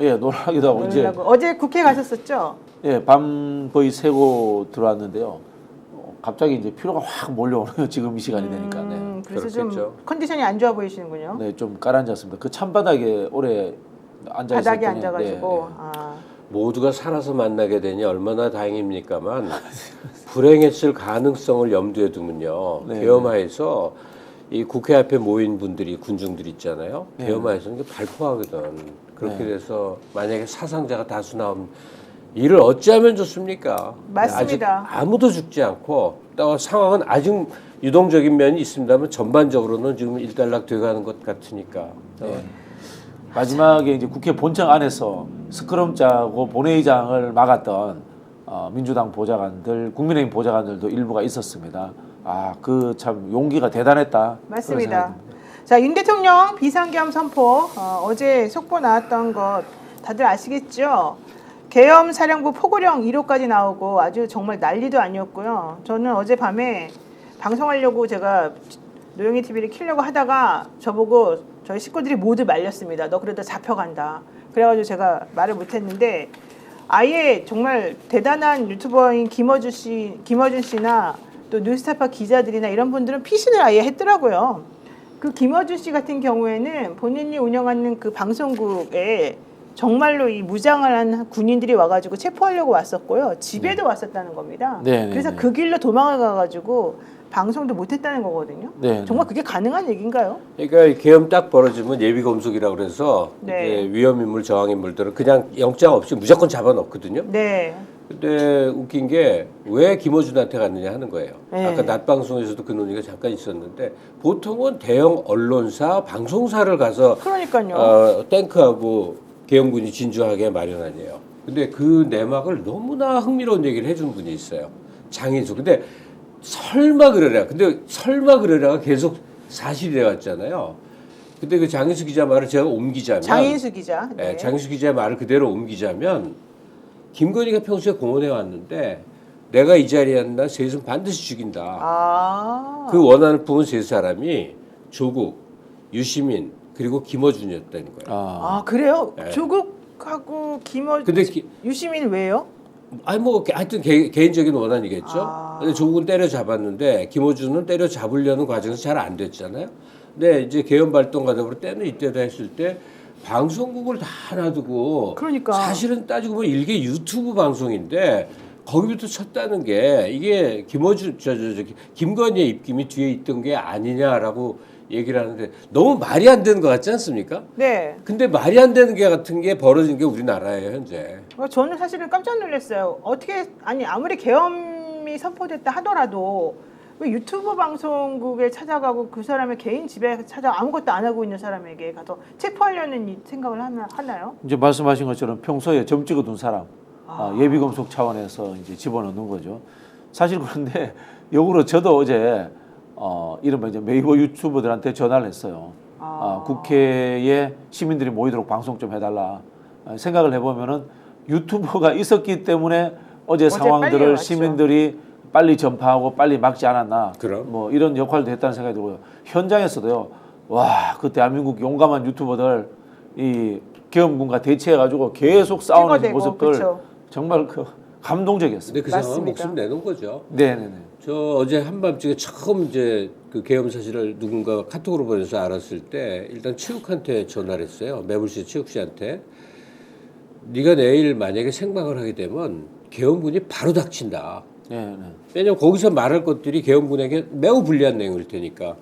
예, 놀라기도 하고 이제 놀라고. 어제 국회 가셨었죠? 예, 밤 거의 새고 들어왔는데요. 어, 갑자기 이제 피로가 확 몰려오네요. 지금 이 시간이 되니까. 네. 음, 그래서 좀 그렇겠죠. 컨디션이 안 좋아 보이시는군요. 네, 좀 가라앉았습니다. 그 찬바닥에 오래 앉아 있었더니 바닥에 앉아가지고. 네, 아, 모두가 살아서 만나게 되니 얼마나 다행입니까만 불행했을 가능성을 염두에 두면요. 네. 계엄하에서 이 국회 앞에 모인 분들이 군중들 있잖아요. 네. 계엄하에서는 이게 발포하거든. 그렇게 네. 돼서 만약에 사상자가 다수 나오면 이를 어찌하면 좋습니까? 맞습니다. 아직 아무도 죽지 않고 또 상황은 아직 유동적인 면이 있습니다만 전반적으로는 지금 일단락 돼가는 것 같으니까. 네. 마지막에 이제 국회 본청 안에서 스크럼 짜고 본회의장을 막았던 어, 민주당 보좌관들, 국민의힘 보좌관들도 일부가 있었습니다. 아, 그 참 용기가 대단했다. 맞습니다. 자, 윤 대통령 비상계엄 선포 어, 제 속보 나왔던 것 다들 아시겠죠? 계엄 사령부 포고령 1호까지 나오고 아주 정말 난리도 아니었고요. 저는 어젯밤에 방송하려고 제가 노영희 TV를 키려고 하다가 저보고 저희 식구들이 모두 말렸습니다. 너 그러다 잡혀간다. 그래가지고 제가 말을 못했는데 아예 정말 대단한 유튜버인 김어준 씨, 김어준 씨나 또 뉴스타파 기자들이나 이런 분들은 피신을 아예 했더라고요. 그 김어준 씨 같은 경우에는 본인이 운영하는 그 방송국에 정말로 이 무장을 한 군인들이 와가지고 체포하려고 왔었고요. 집에도 왔었다는 겁니다. 네, 네, 그래서 네. 그 길로 도망을 가가지고 방송도 못했다는 거거든요. 네, 네. 정말 그게 가능한 얘기인가요? 그러니까 이 계엄 딱 벌어지면 예비 검속이라고 그래서 네. 위험 인물, 저항 인물들은 그냥 영장 없이 무조건 잡아넣거든요. 네. 근데 웃긴 게 왜 김어준한테 갔느냐 하는 거예요. 네. 아까 낮 방송에서도 그 논의가 잠깐 있었는데 보통은 대형 언론사, 방송사를 가서 그러니까요. 어, 탱크하고 계엄군이 진주하게 마련하네요. 근데 그 내막을 너무나 흥미로운 얘기를 해준 분이 있어요. 장인수. 근데 설마 그러랴. 근데 설마 그러랴가 계속 사실이 돼왔잖아요. 근데 그 장인수 기자 말을 제가 옮기자면 장인수 기자. 예, 네. 장인수 기자의 말을 그대로 옮기자면 김건희가 평소에 공언해 왔는데 내가 이 자리에 앉나 셋은 반드시 죽인다. 아. 그 원하는 품은 세 사람이 조국, 유시민 그리고 김어준이었다는 거예요. 아, 아 그래요? 네. 조국하고 김어 근데 기- 유시민 왜요? 아니 뭐 하여튼 개, 개인적인 원한이겠죠. 아. 근데 조국은 때려 잡았는데 김어준은 때려 잡으려는 과정에서 잘 안 됐잖아요. 근데 이제 개헌 발동 가다 때는 이때다 했을 때 방송국을 다 놔두고 그러니까. 사실은 따지고 보면 일개 유튜브 방송인데 거기부터 쳤다는 게 이게 김어준 저, 저, 저 김건희의 입김이 뒤에 있던 게 아니냐라고 얘기를 하는데 너무 말이 안 되는 것 같지 않습니까? 네. 근데 말이 안 되는 게 같은 게 벌어진 게 우리나라예요 현재. 어, 저는 사실은 깜짝 놀랐어요. 어떻게 아니 아무리 계엄이 선포됐다 하더라도 왜 유튜브 방송국에 찾아가고 그 사람의 개인 집에 찾아 아무것도 안 하고 있는 사람에게 가서 체포하려는 이 생각을 하나, 하나요? 이제 말씀하신 것처럼 평소에 점 찍어둔 사람 아, 예비 검속 차원에서 이제 집어넣는 거죠. 사실 그런데 역으로 저도 어제 어, 이른바 이제 네이버 유튜버들한테 전화를 했어요. 아, 국회에 시민들이 모이도록 방송 좀 해달라. 아, 생각을 해보면은 유튜버가 있었기 때문에 어제, 어제 상황들을. 시민들이 빨리 전파하고 빨리 막지 않았나. 그럼. 뭐 이런 역할도 했다는 생각이 들고요. 현장에서도요. 와, 그 대한민국 용감한 유튜버들 이 계엄군과 대치해 가지고 계속 싸우는 찍어대고, 모습들 그쵸. 정말 그 감동적이었습니다. 근데 그 상황은 맞습니다. 목숨 내놓은 거죠. 네 네 네. 저 어제 한밤중에 처음 이제 그 계엄 사실을 누군가 카톡으로 보내서 알았을 때 일단 체육한테 전화를 했어요. 매불씨 체육 씨한테 네가 내일 만약에 생방을 하게 되면 계엄군이 바로 닥친다. 네 네. 왜냐면 거기서 말할 것들이 계엄군에게 매우 불리한 내용일 테니까.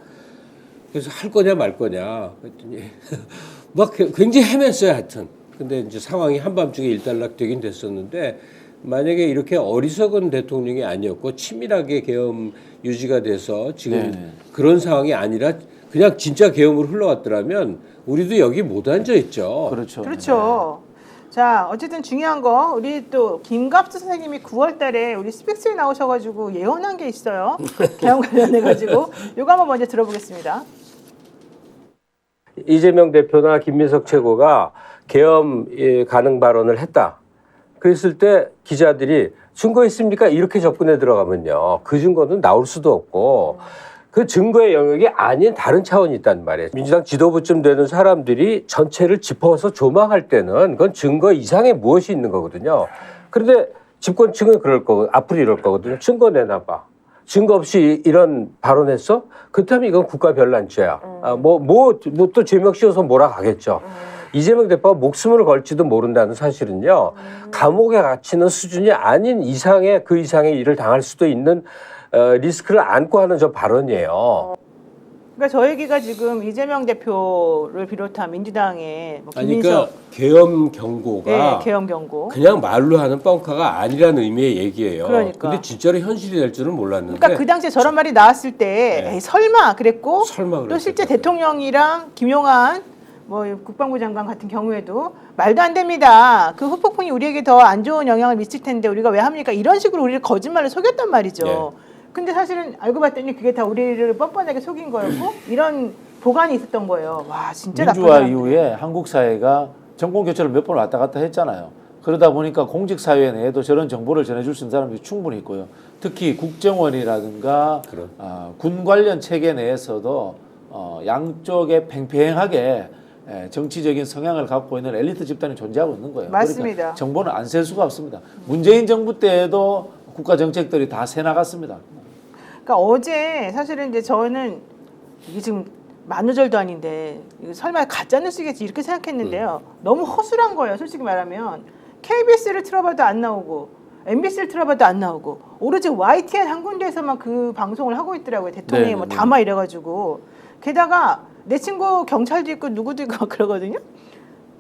그래서 할 거냐 말 거냐 그랬더니 막 굉장히 헤맸어요 하여튼. 근데 이제 상황이 한밤중에 일단락 되긴 됐었는데 만약에 이렇게 어리석은 대통령이 아니었고 치밀하게 계엄 유지가 돼서 지금 네네. 그런 상황이 아니라 그냥 진짜 계엄으로 흘러갔더라면 우리도 여기 못 앉아 있죠. 그렇죠. 그렇죠. 자, 어쨌든 중요한 거 우리 또 김갑수 선생님이 9월달에 우리 스픽스에 나오셔가지고 예언한 게 있어요. 계엄 관련해가지고 요거 한번 먼저 들어보겠습니다. 이재명 대표나 김민석 최고가 계엄 예, 가능 발언을 했다. 그랬을 때 기자들이 증거 있습니까? 이렇게 접근해 들어가면요. 그 증거는 나올 수도 없고 그 증거의 영역이 아닌 다른 차원이 있단 말이에요. 민주당 지도부쯤 되는 사람들이 전체를 짚어서 조망할 때는 그건 증거 이상의 무엇이 있는 거거든요. 그런데 집권층은 그럴 거고 앞으로 이럴 거거든요. 증거 내놔봐. 증거 없이 이런 발언했어? 그렇다면 이건 국가 별난죄야. 아, 뭐, 뭐, 뭐또 죄명 씌워서 몰아가겠죠. 이재명 대표가 목숨을 걸지도 모른다는 사실은요. 감옥에 갇히는 수준이 아닌 이상의 그 이상의 일을 당할 수도 있는 어, 리스크를 안고 하는 저 발언이에요. 그러니까 저 얘기가 지금 이재명 대표를 비롯한 민주당의 뭐 아니, 그러니까 계엄 경고가 예, 계엄 경고. 그냥 말로 하는 뻥카가 아니라는 의미의 얘기예요. 그러니까. 근데 진짜로 현실이 될 줄은 몰랐는데. 그러니까 그 당시에 저런 말이 나왔을 때 네. 에이, 설마 그랬고 설마 또 그랬을 실제. 대통령이랑 김용한 뭐 국방부 장관 같은 경우에도 말도 안 됩니다. 그 후폭풍이 우리에게 더 안 좋은 영향을 미칠 텐데 우리가 왜 합니까? 이런 식으로 우리를 거짓말을 속였단 말이죠. 네. 근데 사실은 알고 봤더니 그게 다 우리를 뻔뻔하게 속인 거였고 이런 보관이 있었던 거예요. 와 진짜 나쁜 민주화 사람들. 이후에 한국 사회가 정권 교체를 몇 번 왔다 갔다 했잖아요. 그러다 보니까 공직 사회 내에도 저런 정보를 전해줄 수 있는 사람들이 충분히 있고요. 특히 국정원이라든가. 아, 군 관련 체계 내에서도 어, 양쪽에 팽팽하게 예, 정치적인 성향을 갖고 있는 엘리트 집단이 존재하고 있는 거예요. 맞습니다. 그러니까 정보는 안셀 수가 없습니다. 문재인 정부 때에도 국가 정책들이 다 새 나갔습니다. 그러니까 어제 사실은 이제 저는 이게 지금 만우절도 아닌데 설마 가짜 뉴스겠지 이렇게 생각했는데요. 너무 허술한 거예요. 솔직히 말하면 KBS를 틀어봐도 안 나오고 MBC를 틀어봐도 안 나오고 오로지 YTN 한 군데에서만 그 방송을 하고 있더라고요. 대통령이 네, 뭐 네, 담아 이래가지고 게다가 내 친구 경찰도 있고 누구도 있고 막 그러거든요.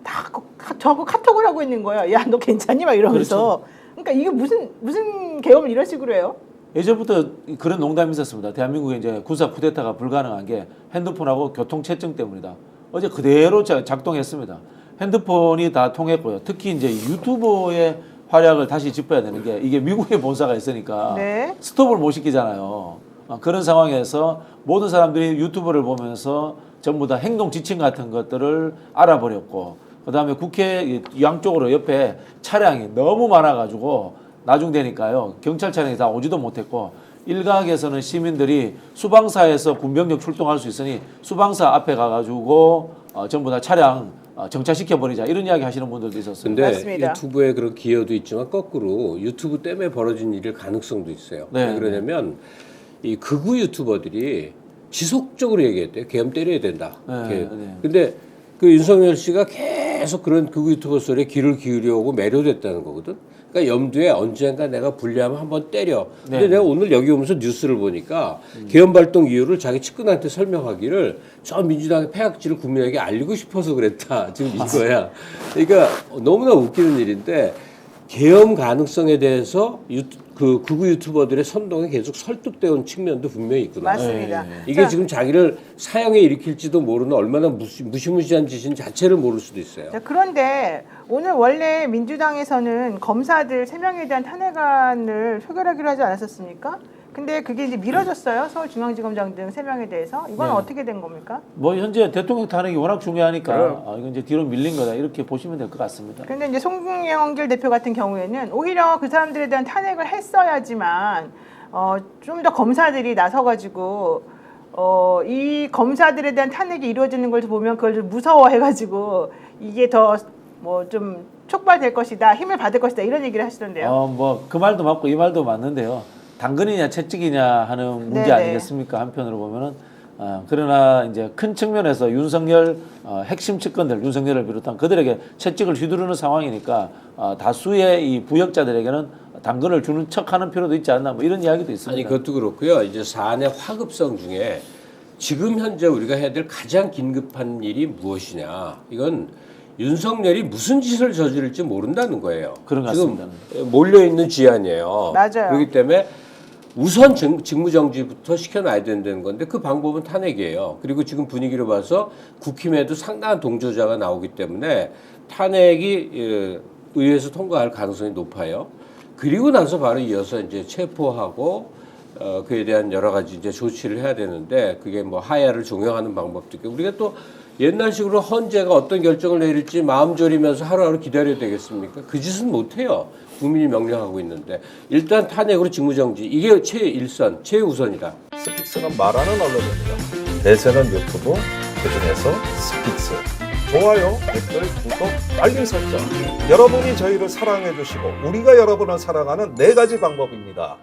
다 그- 카- 저하고 카톡을 하고 있는 거예요. 야 너 괜찮니? 막 이러면서. 그러니까 이게 무슨 무슨 계엄을 이런 식으로 해요? 예전부터 그런 농담이 있었습니다. 대한민국에 이제 군사 쿠데타가 불가능한 게 핸드폰하고 교통 체증 때문이다. 어제 그대로 자- 작동했습니다. 핸드폰이 다 통했고요. 특히 이제 유튜버의 활약을 다시 짚어야 되는 게 이게 미국에 본사가 있으니까 네. 스톱을 못 시키잖아요. 어, 그런 상황에서 모든 사람들이 유튜브를 보면서 전부 다 행동 지침 같은 것들을 알아버렸고 그다음에 국회 이 양쪽으로 옆에 차량이 너무 많아가지고 나중 되니까요 경찰 차량이 다 오지도 못했고 일각에서는 시민들이 수방사에서 군병력 출동할 수 있으니 수방사 앞에 가가지고 어, 전부 다 차량 어, 정차시켜 버리자 이런 이야기 하시는 분들도 있었어요. 근데 맞습니다. 유튜브의 그런 기여도 있지만 거꾸로 유튜브 때문에 벌어진 일일 가능성도 있어요. 네, 왜 그러냐면 이 극우 유튜버들이 지속적으로 얘기했대요. 계엄 때려야 된다. 네, 이렇게. 네. 근데 그 윤석열 씨가 계속 그런 극우 유튜버 소리에 귀를 기울여오고 매료됐다는 거거든. 그러니까 염두에 언젠가 내가 불리하면 한번 때려. 근데 네. 내가 오늘 여기 오면서 뉴스를 보니까 계엄 발동 이유를 자기 측근한테 설명하기를 저 민주당의 폐악질을 국민에게 알리고 싶어서 그랬다. 지금 이거야. 그러니까 너무나 웃기는 일인데 계엄 가능성에 대해서 유, 그 극우 유튜버들의 선동에 계속 설득되어 온 측면도 분명히 있구나. 맞습니다. 네, 네. 이게 자, 지금 자기를 사형에 일으킬지도 모르는 얼마나 무시, 무시무시한 짓인 자체를 모를 수도 있어요. 자, 그런데 오늘 원래 민주당에서는 검사들 세명에 대한 탄핵안을 표결하기로 하지 않았었습니까? 근데 그게 이제 미뤄졌어요. 서울중앙지검장 등 세 명에 대해서. 이건 네. 어떻게 된 겁니까? 뭐 현재 대통령 탄핵이 워낙 중요하니까 그럼. 아, 이건 이제 뒤로 밀린 거다 이렇게 보시면 될 것 같습니다. 근데 이제 송영길 대표 같은 경우에는 오히려 그 사람들에 대한 탄핵을 했어야지만 어, 좀 더 검사들이 나서가지고 어, 이 검사들에 대한 탄핵이 이루어지는 걸 보면 그걸 좀 무서워해가지고 이게 더 뭐 좀 촉발될 것이다, 힘을 받을 것이다 이런 얘기를 하시던데요. 어, 뭐 그 말도 맞고 이 말도 맞는데요. 당근이냐 채찍이냐 하는 문제 네네. 아니겠습니까? 한편으로 보면은 어, 그러나 이제 큰 측면에서 윤석열 어, 핵심 측근들 윤석열을 비롯한 그들에게 채찍을 휘두르는 상황이니까 어, 다수의 이 부역자들에게는 당근을 주는 척하는 필요도 있지 않나 뭐 이런 이야기도 있습니다. 아니 그것도 그렇고요. 이제 사안의 화급성 중에 지금 현재 우리가 해야 될 가장 긴급한 일이 무엇이냐? 이건 윤석열이 무슨 짓을 저지를지 모른다는 거예요. 그런 것 지금 같습니다. 몰려 있는 지안이에요. 맞아요. 그렇기 때문에 우선 직- 직무정지부터 시켜놔야 된다는 건데 그 방법은 탄핵이에요. 그리고 지금 분위기로 봐서 국힘에도 상당한 동조자가 나오기 때문에 탄핵이 예, 의회에서 통과할 가능성이 높아요. 그리고 나서 바로 이어서 이제 체포하고 어, 그에 대한 여러 가지 이제 조치를 해야 되는데 그게 뭐 하야를 종용하는 방법도 있고 우리가 또 옛날식으로 헌재가 어떤 결정을 내릴지 마음 졸이면서 하루하루 기다려야 되겠습니까? 그 짓은 못해요. 국민이 명령하고 있는데 일단 탄핵으로 직무정지 이게 최일선, 최우선이다. 스픽스는 말하는 언론입니다. 대세는 유튜브, 그중에서 스픽스. 좋아요, 댓글, 구독, 알림 설정. 여러분이 저희를 사랑해 주시고 우리가 여러분을 사랑하는 네 가지 방법입니다.